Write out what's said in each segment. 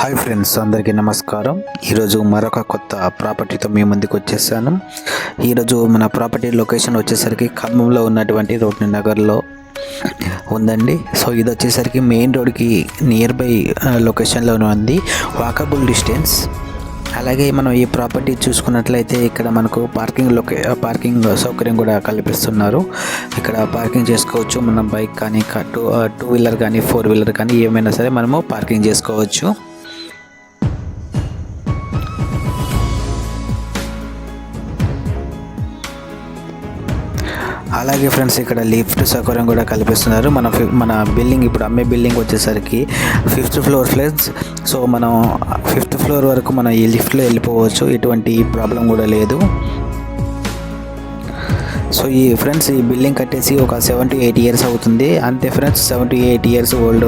Hi friends అందరికీ నమస్కారం. ఈరోజు మరొక కొత్త ప్రాపర్టీతో మీ ముందుకు వచ్చేసాను. ఈరోజు మన ప్రాపర్టీ లొకేషన్ వచ్చేసరికి ఖమ్మంలో ఉన్నటువంటి రోడ్ని నగర్లో ఉందండి. సో ఇది వచ్చేసరికి మెయిన్ రోడ్కి నియర్ బై లొకేషన్లోనే ఉంది. వాకబుల్ డిస్టెన్స్ అలాగే మనం ఈ ప్రాపర్టీ చూసుకున్నట్లయితే ఇక్కడ మనకు పార్కింగ్ లొకే పార్కింగ్ సౌకర్యం కూడా కల్పిస్తున్నారు. ఇక్కడ పార్కింగ్ చేసుకోవచ్చు. మన బైక్ కానీ టూ టూ వీలర్ కానీ ఫోర్ వీలర్ కానీ ఏమైనా సరే మనము పార్కింగ్ చేసుకోవచ్చు. అలాగే ఫ్రెండ్స్ ఇక్కడ లిఫ్ట్ సౌకర్యం కూడా కల్పిస్తున్నారు. మన మన బిల్డింగ్ ఇప్పుడు అమ్మే బిల్డింగ్ వచ్చేసరికి ఫిఫ్త్ ఫ్లోర్ ఫ్రెండ్స్ సో మనం ఫిఫ్త్ ఫ్లోర్ వరకు మనం ఈ లిఫ్ట్లో వెళ్ళిపోవచ్చు. ఎటువంటి ప్రాబ్లం కూడా లేదు. సో ఈ ఫ్రెండ్స్ ఈ బిల్డింగ్ కట్టేసి ఒక సెవెన్ టు ఎయిట్ ఇయర్స్ అవుతుంది. అంతే friends seven to eight years old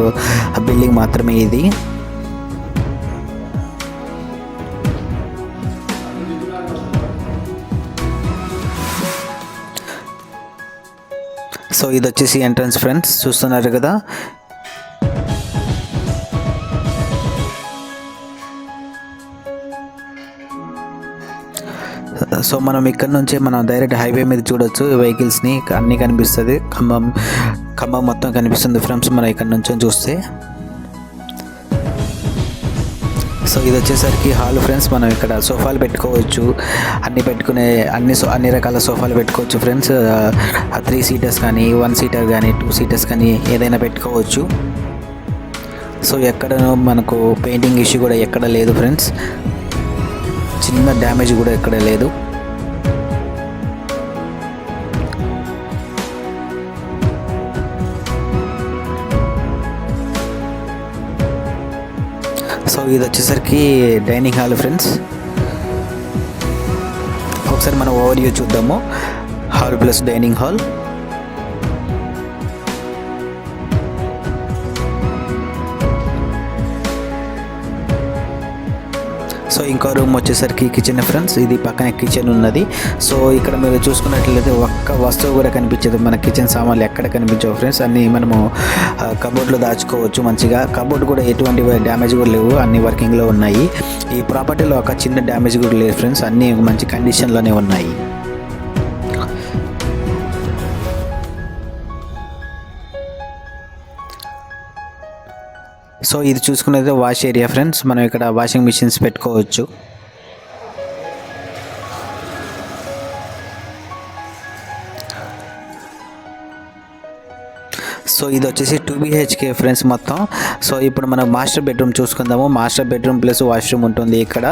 building మాత్రమే ఇది. సో ఇది వచ్చేసి ఎంట్రన్స్ ఫ్రెండ్స్ చూస్తున్నారు కదా. సో మనం ఇక్కడ నుంచే మనం డైరెక్ట్ హైవే మీద చూడొచ్చు వెహికల్స్ని అన్నీ కనిపిస్తుంది. ఖమ్మం ఖమ్మం మొత్తం కనిపిస్తుంది ఫ్రెండ్స్ మనం ఇక్కడ నుంచి చూస్తే. సో ఇది వచ్చేసరికి హాల్ ఫ్రెండ్స్ మనం ఇక్కడ సోఫాలు పెట్టుకోవచ్చు. అన్ని పెట్టుకునే అన్ని సో అన్ని రకాల సోఫాలు పెట్టుకోవచ్చు ఫ్రెండ్స్. త్రీ సీటర్స్ కానీ వన్ సీటర్ కానీ టూ సీటర్స్ కానీ ఏదైనా పెట్టుకోవచ్చు. సో ఎక్కడనో మనకు పెయింటింగ్ ఇష్యూ కూడా ఎక్కడ లేదు ఫ్రెండ్స్. చిన్న డ్యామేజ్ కూడా ఎక్కడ లేదు. సో ఇది వచ్చేసరికి డైనింగ్ హాల్ ఫ్రెండ్స్. ఒకసారి మనం ఓవర్ వ్యూ చూద్దాము. Hall plus dining hall. So ఇంకో రూమ్ వచ్చేసరికి కిచెన్ ఫ్రెండ్స్ ఇది పక్కన కిచెన్ ఉన్నది. సో ఇక్కడ మీరు చూసుకున్నట్లయితే ఒక్క వస్తువు కూడా కనిపించదు. మన కిచెన్ సామాన్లు ఎక్కడ కనిపించవు ఫ్రెండ్స్ అన్నీ మనము కబోర్డ్లో దాచుకోవచ్చు మంచిగా. కబోర్డ్ కూడా ఎటువంటి డ్యామేజ్ కూడా లేవు. అన్ని వర్కింగ్లో ఉన్నాయి. ఈ ప్రాపర్టీలో ఒక చిన్న డ్యామేజ్ కూడా లేదు ఫ్రెండ్స్ అన్నీ మంచి కండిషన్లోనే ఉన్నాయి. సో ఇది చూసుకునేది వాష్ ఏరియా ఫ్రెండ్స్. మనం ఇక్కడ వాషింగ్ మిషన్స్ పెట్టుకోవచ్చు. సో ఇది వచ్చేసి టూ బీహెచ్కే ఫ్రెండ్స్ మొత్తం. సో ఇప్పుడు మనం మాస్టర్ బెడ్రూమ్ చూసుకుందాము. మాస్టర్ బెడ్రూమ్ ప్లస్ వాష్రూమ్ ఉంటుంది ఇక్కడ.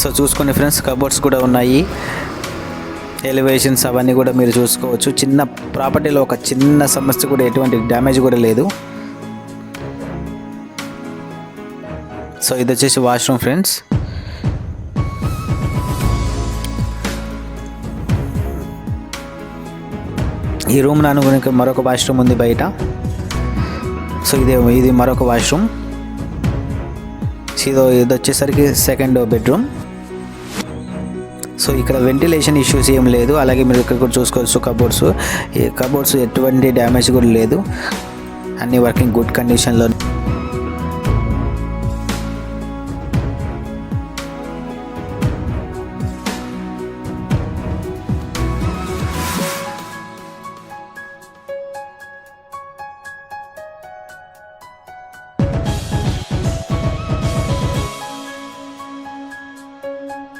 సో చూసుకోండి ఫ్రెండ్స్ కబోర్డ్స్ కూడా ఉన్నాయి. ఎలివేషన్స్ అవన్నీ కూడా మీరు చూసుకోవచ్చు. చిన్న ప్రాపర్టీలో ఒక చిన్న సమస్య కూడా ఎటువంటి డ్యామేజ్ కూడా లేదు. సో ఇది వచ్చేసి వాష్రూమ్ ఫ్రెండ్స్ ఈ రూమ్ అనుకుని మరొక వాష్రూమ్ ఉంది బయట. సో ఇది ఇది మరొక వాష్రూమ్ ఇది ఇది వచ్చేసరికి సెకండ్ బెడ్రూమ్ సో ఇక్కడ వెంటిలేషన్ ఇష్యూస్ ఏం లేదు. అలాగే మీరు ఇక్కడ కూడా చూసుకోవచ్చు కబోర్డ్స్ ఈ కబోర్డ్స్ ఎటువంటి డ్యామేజ్ కూడా లేదు. అన్ని వర్కింగ్ గుడ్ కండిషన్లో